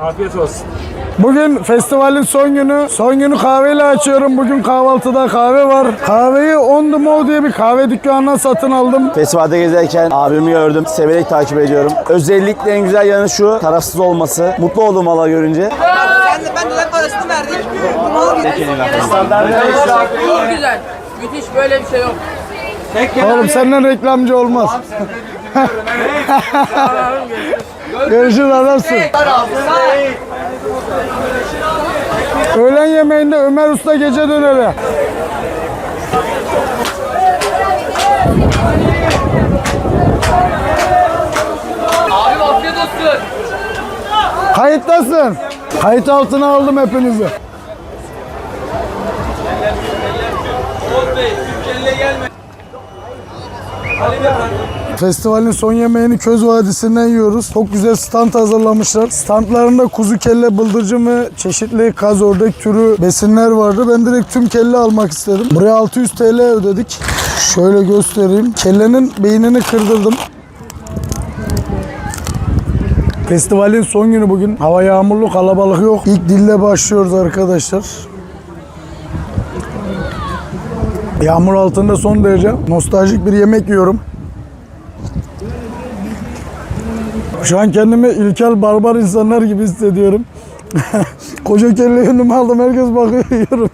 Afiyet olsun. Bugün festivalin son günü. Son günü kahveyle açıyorum. Bugün kahvaltıda kahve var. Kahveyi On The Move diye bir kahve dükkanına satın aldım. Festivalde gezerken abimi gördüm. Severek takip ediyorum. Özellikle en güzel yanı şu. Tarafsız olması. Mutlu oldum valla görünce. Ben de, ben de ben parasını verdim. Mal. Çok güzel. Müthiş böyle bir şey yok. Oğlum senden reklamcı olmaz. Görüşürüz adamsın. Öğlen yemeğinde Ömer Usta gece döneri. Abi afiyet olsun. Kayıttasın. Kayıt altına aldım hepinizi. Festivalin son yemeğini Köz Vadisi'nden yiyoruz. Çok güzel stand hazırlamışlar. Standlarında kuzu kelle, bıldırcın ve çeşitli kaz ördek türü besinler vardı. Ben direkt tüm kelle almak istedim. Buraya 600 TL ödedik. Şöyle göstereyim. Kellenin beynini kırdırdım. Festivalin son günü bugün. Hava yağmurlu, kalabalık yok. İlk dille başlıyoruz arkadaşlar. Yağmur altında son derece nostaljik bir yemek yiyorum. Şu an kendimi ilkel barbar insanlar gibi hissediyorum. Koca kelle önüme aldım. Herkes bakıyor yiyorum.